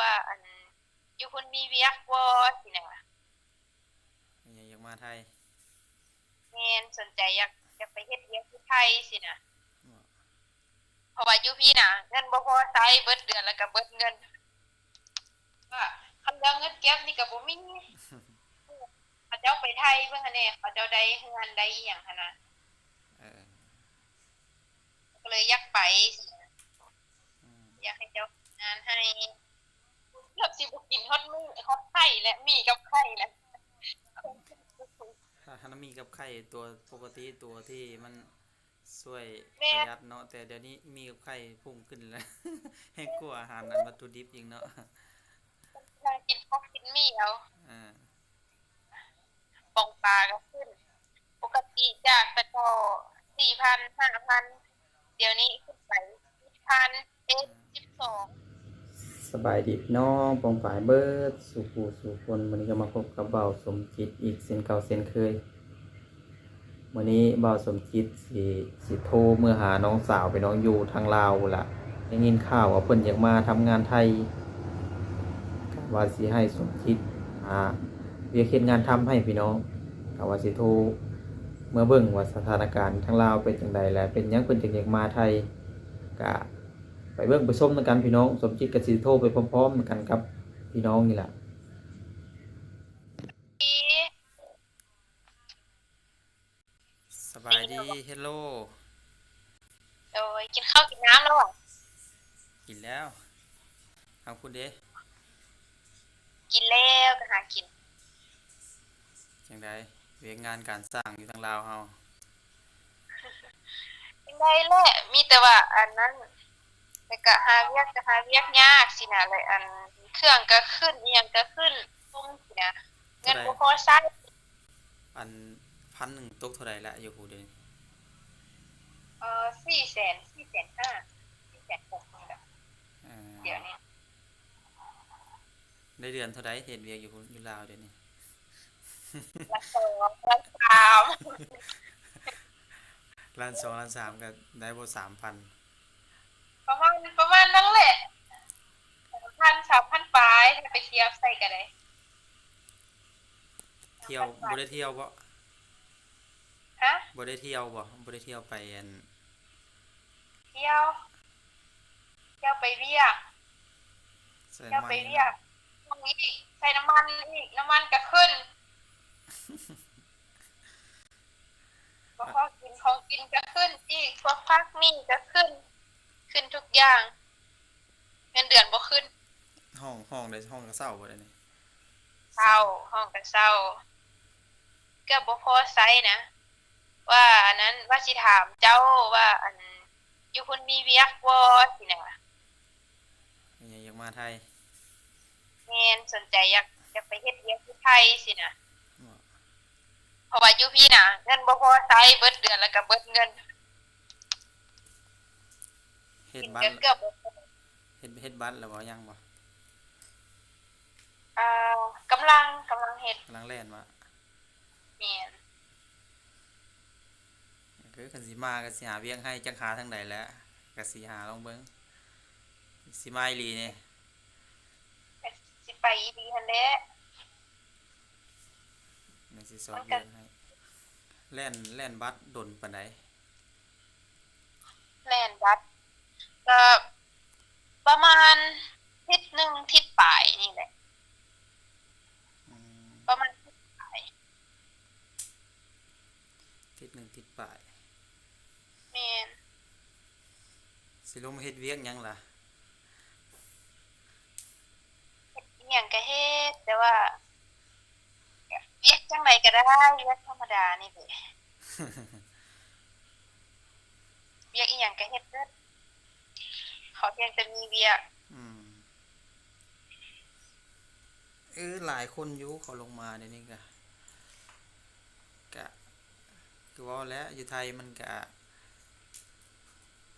ว่าอันอยู่คนมีเวียกบ่สินะอย่าอยากมาไทยแม่นสนใจอยากอยากไปเฮ็ดเวียกที่ไทยสินะบ่เพราะว่าอยู่พี่น่ะ เงินบ่พอใช้เบิดเดือนแล้วก็เบิดเงินว่าคันเรื่องเงินเก็บนี่ก็บ่มีเขาเจ้าไปไทยเบิ่งหั่นแหน่เขาเจ้าได้เฮือนได้อีหยังหั่นน่ะเออก็เลยอยากไปสินะอืมอยากให้เจ้างานให้ เกือบสิบ่กินฮอดมื้อฮอดไข่และมีกับไข่และถ้าถ้ามีกับไข่ตัวปกติตัวที่มันช่วยแม่ประหยัดเนาะแต่เดี๋ยวนี้มีกับไข่พุ่งขึ้นแล้ว ให้กลัวอาหารนั้นวัตถุดิบจริงเนาะถ้ากินพอกกินมีเอาอ่าปองปลาก็ขึ้น ปกติจากแต่ก็สี่พันห้าพันเดี๋ยวนี้ขึ้นไปสิบพันเอ็ดสิบสอง สบายดีพี่น้องปองฝ่ายเบิร์ดสู่ผู้สู่คนวันนี้ก็มาพบกับเบาสมจิตอีกเส้นเก่าเส้นเคยวันนี้เบาสมจิตสิสิโทรเมื่อหาน้องสาวไปน้องอยู่ทางลาวล่ะได้ยินข่าวว่าเพิ่นอยากมาทำงานไทยว่าสิให้สมจิตหาเรียกเฮ็ดงานทำให้พี่น้องก็ว่าสิโทรเมื่อเบิ่งว่าสถานการณ์ทางลาวเป็นจังใดและเป็นยังเพิ่นจึงอยากมาไทยก็ ไปเบิ่งไปส้มกันพี่น้อง สมจิตกับสิโทรไปพร้อมๆกันครับพี่น้องนี่แหละปีสบายดีเฮลโลโดยกินข้าวกินน้ำแล้วอะกินแล้วทางคุณเด้กินแล้วก็หากินจังไดเวียกงานการสร้างอยู่ทางลาวเฮายังไงแหละมีแต่ว่าอันนั้น แต่ก็หาเวียกก็หาเวียกยากสินะเลยอันเครื่องก็ขึ้นอีหยังก็ขึ้นตุ้มสินะเงินบ่พอใช้อันพันหนึ่งตกเท่าไหร่ละอยู่ผู้เดยวนี้เอ่อสี่แสนสี่แสนห้าสี่แสนหกนี่แหละเอ่อเดี๋ยวนี้ได้เดือนเท่าไหร่เฮ็ดเวียกอยู่อยู่ลาวเดี๋ยวนี้ละสองละสามล้านสองล้านสามก็ได้บ่สามพัน ประมาณประมาณนั้นแหละสามพันสามพันปลายถ้าไปเทียบใส่กันเลยเที่ยวบ่ได้เที่ยวบ่ฮะบ่ได้เที่ยวบ่บ่ได้เที่ยวไปอันเที่ยวเที่ยวไปเวียกใส่เที่ยวน้ำมันไปเวียกช่วงนี้อีกใส่น้ำมันอีกน้ำมันก็ขึ้นพอพอกินของกินก็ขึ้นอีกพวกพักนี่ก็ขึ้น ขึ้นทุกอย่าง เงินเดือนบ่ขึ้น ห้องห้องได้ห้องก็เศร้าบ่ได้นี่เศร้าห้องก็เศร้าก็บ่พอไซนะ ว่าอันนั้นว่าสิถามเจ้าว่า อันอยู่คนมีเวียกบ่สินะอย่าอยากมาไทยแม่นสนใจอยากอยากไปเฮ็ดเวียกที่ไทยสินะบ่เพราะว่าอยู่พี่น่ะเงินบ่พอใช้เบิดเดือนแล้วก็เบิดเงิน เฮ็ดกินบัตก็รเกือบบ่พอเฮ็ดเฮ็ดบัตรแล้วบ่ยังบ่อ่ากำลังกำลังเฮ็ดกำลังแล่นว่าแม่นคือคันสิมาก็สิหาเวียงให้จักหาทางใดแหล้วก็สิหาลองเบิ่งสิมาอีหลีนี่ก็สิไปอีดีหั่นแหละมันสิสอนเวียงให้แล่นแล่นบัตรดนปานใดแล่นบัด ก็ประมาณทิศหนึงทิศปลายนี่แหละอืมประมาณทิศปลายทิศหนึงทิศปลายแม่นสิลงมาเฮ็ดเวียกหยังล่ะเฮ็ดอีหยังก็เฮ็ดแต่ว่าเวียกจังไดก็ได้เวียกธรรมดานี่แหละเวียกอีหยังก็เฮ็ดเด้อ ขอเพียงแต่มีเวียกอืมเออหลายคนอยู่เขาลงมาเดี๋ยวนี้ก็ก็คือว่าแล้วอยู่ไทยมันก็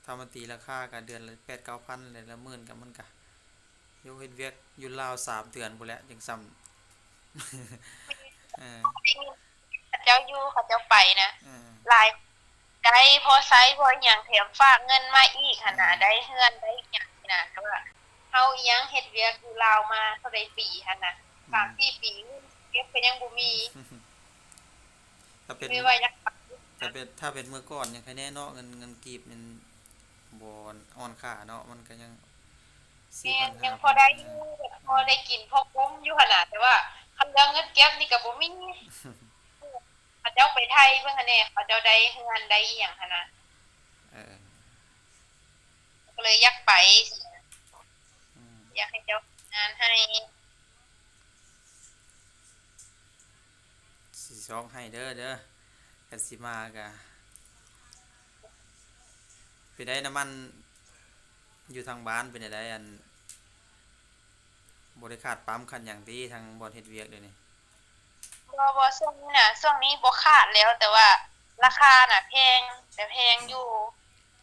ทำมาตีราคาก็เดือนละแปดเก้าพันเลยละหมื่นกับมันก็อยกเฮ็ดเวียกอยู่ลาวสามเดือนพุ่นแหล้วจังซ้ำเออเขาเจ้าอยู่เขาเจ้าไปนะเออหลาย ได้พอไซส์พออหย่างแถมฝากเงินมาอีกขนาดได้เฮือนได้อหย่างนี่นะก็ว่าเฮาอีหยังเฮ็ดเวียกอยู่ลาวมาเท่าใดปีหั่นน่ะสามสี่ปีเก็บก็ยังบ่มีถ้าเป็นเลยว่าอยากไปถ้าเป็นถ้าเป็นเมื่อก่อนยังใครแน่เนาะเงินเงินกีบมันบ่อ่อนค่าเนาะมันก็ยังแม่น4,000ยังพอได้อยู่พอได้กินพอคุ้มอยู่หั่นน่ะแต่ว่าคันเรื่องเงินเก็บนี่ก็บ่มี เขาเจ้าไปไทยเบิ่งหั่นแหน่เขาเจ้าได้เฮือนได้อีหยังหั่นน่ะเออก็เลยอยากไปอืมอยากให้เจ้างานให้สิซอกให้เด้อเด้อกันสิมากะไปได้น้ำมัน อยู่ทางบ้านเป็นได้อันบริขาดปั๊มคันอย่างที่ทางบอลเฮ็ดเวียกเดี๋ยวนี้ บ่บ่ช่วงนี้น่ะช่วงนี้บ่ขาดแล้ว แต่ว่าราคาน่ะแพงแต่แพงอยู่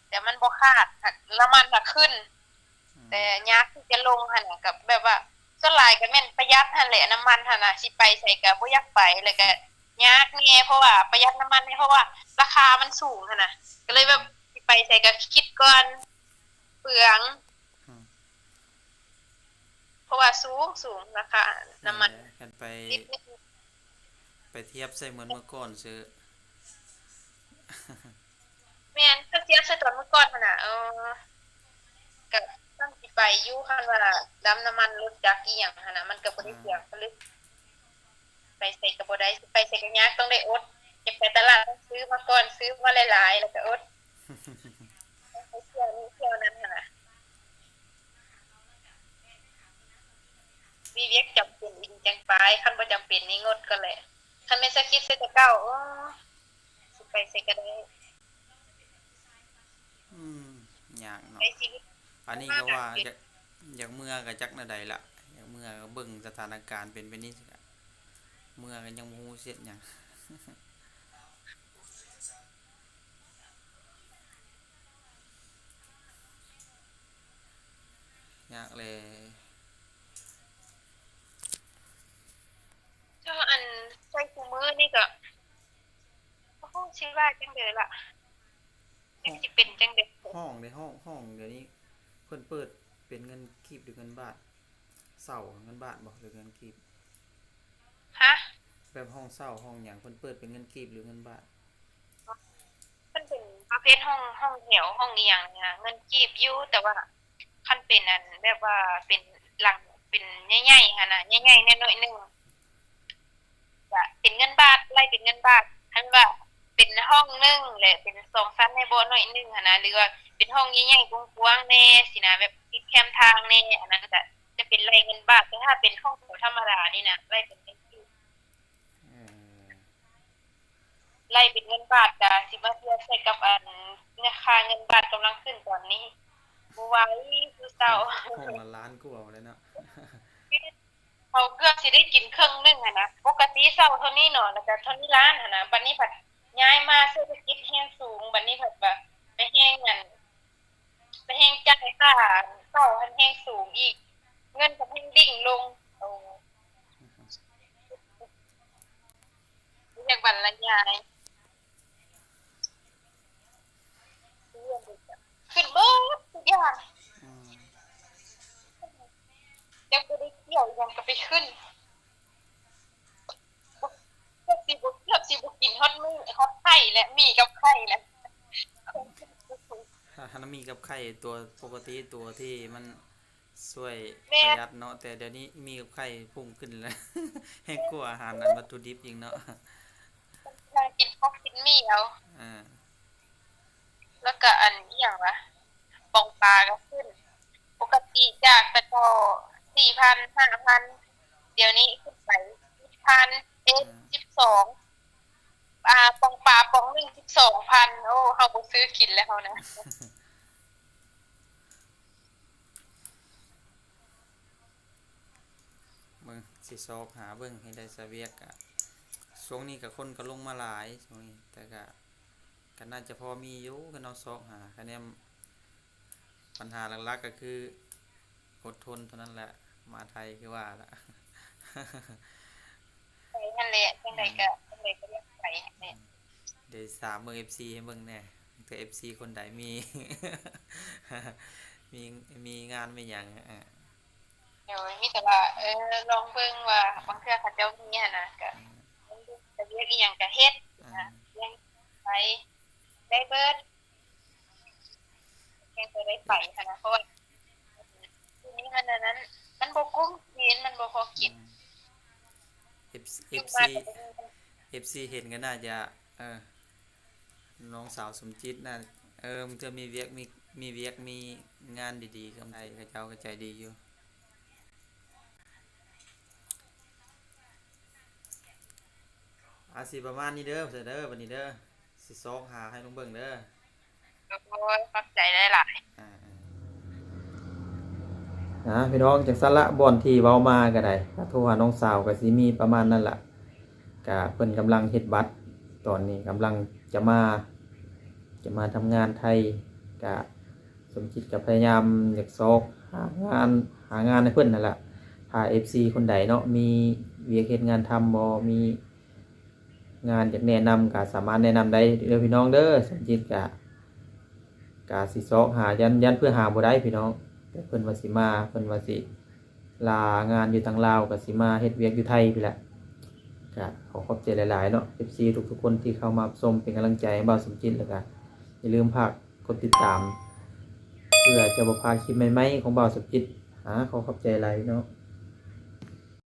แต่มันบ่ขาดหักน้ำมันน่ะขึ้นอืมแต่ยากที่จะลงหั่นน่ะกับแบบว่าส่วนหลายก็แม่นประหยัดหั่นแหละน้ำมันหั่นน่ะสิไปใส่ก็บ่อยากไปแล้วก็ยากแน่เพราะว่าประหยัดน้ำมันนี่เพราะว่า ราคามันสูงหั่นน่ะ ก็เลยแบบสิไปใส่ก็คิดก่อนเปลืองอืมเพราะว่าสูงสูงราคาน้ำมันเออกันไปนิดนึง ไปเทียบใส่เหมือนเมื่อก่อนซื้อแม่นถ้าเทียบใส่ตอนเมื่อก่อนหั่นน่ะเออก็ตั้งสิไปอยู่คันว่าดำน้ำมันรถจักรอีหยังหั่นน่ะมันก็บ่ได้เสียก็เลยไปใส่กระบอได้ไปใส่กระยากต้องได้อดเก็บไปตลาดต้องซื้อมาก่อนซื้อมาหลายๆแล้วก็อดไปเที่ยวนี้เที่ยวนั้นหั่นน่ะมีเวียกจำเป็นอินจังไปคันบ่จำเป็นนี่งดก็แหละ คันไม่สักคิดใส่แตะเก้าโอ้สิไปใส่ก็ได้อืมยากเนาะใช้ชีวิต อันนี้ก็ว่าอยากอยากเมื่อก็จักแนวใดล่ะอยากเมื่อก็เบิ่งสถานการณ์เป็นไปนี่สิล่ะเมื่อก็ยังบ่ฮู้เสร็จหยัง ยากเลย ช่วงอันใช้คูมือนี่ก็โอ้โหชื่อว่า จังเดอล่ะจังสิเป็นจังเดอห้องในห้องห้องเดี๋ยวนี้ เพิ่นเปิดเป็นเงินกีบหรือเงินบาทเศร้าเงินบาทบ่หรือเงินกีบฮะแบบห้องเศร้าห้องหยังเพิ่นเปิดเป็นเงินกีบหรือเงินบาทมันเป็นประเภทห้องห้องแถวห้องอียังเนี่ยเงินกีบอยู่แต่ว่าคันเป็นอันแบบว่าเป็นหลังเป็นใหญ่ๆหั่นะใหญ่ๆแน่น้อยหนึงจะเป็นเงินบาทไล่เป็นเงินบาทคันว่า เป็นห้องหนึงแหละเป็นสองชั้นในบ่น้อยหนึงหั่นนะหรือว่าเป็นห้องใหญ่ๆกว้างๆแน่สินะแบบติดแคมทางแน่อันนั้นก็จะจะเป็นไล่เงินบาทแต่ถ้าเป็นห้องแถวธรรมดานี่นะไล่เป็นเงินกีบเออไล่เป็นเงินบาทกะสิมาเทียบใส่กับอันราคาเงินบาทกำลังขึ้นตอนนี้บ่ไหว้คือเศร้าห้องละล้านกว่าเลยเนาะเขาเกือบสิได้กินครึ่งหนึงอะนะปกติเศร้าเท่านี้เนาะแล้วก็เท่านี้ล้านอะนะบัดนี้ผัด ย้ายมาเศรษฐกิจแห้งสูงบัดนี้ผัดแบบไปแห้งเงินไปแห้งจ่ายค่าเศร้าหันแห้งสูงอีก เงินก็แห้งดิ่งลงโอ้อยากบรรยายขึ้นเบิดทุกอย่างอืมยังไม่ได้เกี่ยวยังก็ไปขึ้นเกือบสิบเกือบสิบกินฮอตมือฮอตไข่ และมีกับไข่และถ้าถ้ามีกับไข่ตัวปกติตัวที่มันช่วยแม่ประหยัดเนาะแต่เดี๋ยวนี้มีกับไข่พุ่งขึ้นแล้ว ให้กลัวอาหารนั้นวัตถุดิบอีกเนาะนางกินพอกกินมีเอาอ่าแล้วก็อันอหย่างวะปองปลาก็ขึ้น ปกติจากแต่ก็สี่พันห้าพันเดี๋ยวนี้ขึ้นไปสิบพันเอ็ดสิบสองอ่าปองปลาปองหนึ่ง สิบสองพันโอ้เขาบ่ซื้อกินแล้วเขานะ เบิ่งสิซอกหาเบิ่งให้ได้สะเวียกอะช่วงนี้ก็คนก็ลงมาหลายช่วงนี้แต่ก็ก็น่าจะพอมีอยู่ก็เอาซอกหาคะแนนปัญหาหลักๆก็คืออดทนเท่านั้นแหละมาไทยคือว่าละ ไปนั่นแหละจังไดก็จังไดก็อยากไปเนี่ย เดี๋ยวสามเบิ่ง FC ให้เบิ่งแหน่เผื่อ FC คนใดมี มีมีงานไม่หยังอะเดี๋ยวมีแต่ว่าเออลองเบิ่งว่าบางเทื่อเขาเจ้ามีหั่นน่ะก็จะเรียกอีหยังก็เฮ็ดอ่าเลี้ยงไปได้เบิดแค่จะได้ไปค่ะนะเพราะว่าทีนี้มันอันนั้น มันบ่กุ้มกินมันบ่พอกิน FC ยุ่ง FC มากก็เป็น FC เห็นก็น่าจะเออ น้องสาวสมจิตน่าเออมันจะมีเวียกมีมีเวียกมีงานดีๆกับไทยเขาเจ้าก็ใจดีอยู่อาสิประมาณนี้เด้อเสยเด้อวันนี้เด้อสิซอกหาให้ลงเบิ่งเด้อโอ้ยปักใจได้หลายอ่านะพี่น้องจากสละบอนที่เว้ามาก็ได้ถ้าโทรหาน้องสาวก็สิมีประมาณนั้นล่ะก็เพิ่นกำลังเฮ็ดบัตรตอนนี้กำลัง จะมา จะมาทำงานไทยก็สมจิตก็พยายามอยากซอกหางานหางานให้เพิ่อนนั่นแหละถ้า FC คนใดเนาะมีเวียกเฮ็ดงานทำบ่มีงานอยากแนะนำก็สามารถแนะนำได้เด้อพี่น้องเด้อสมจิตก็ก็สิซอกหายันยันเพื่อหาบ่ได้พี่น้องแต่เพิ่นว่าสิมาเพิ่นว่าสิลางานอยู่ทางลาวกับสิมาเฮ็ดเวียกอยู่ไทยพี่แหละ ก็ขอขอบใจหลาย ๆ เนาะ FC ทุก ๆ คนที่เข้ามาชมเป็นกำลังใจให้บ่าวสมจิตแล้วก็อย่าลืมฝากกดติดตาม เพื่อจะบ่พลาดคลิปใหม่ ๆ ของบ่าวสมจิตหาขอขอบใจหลายเนาะ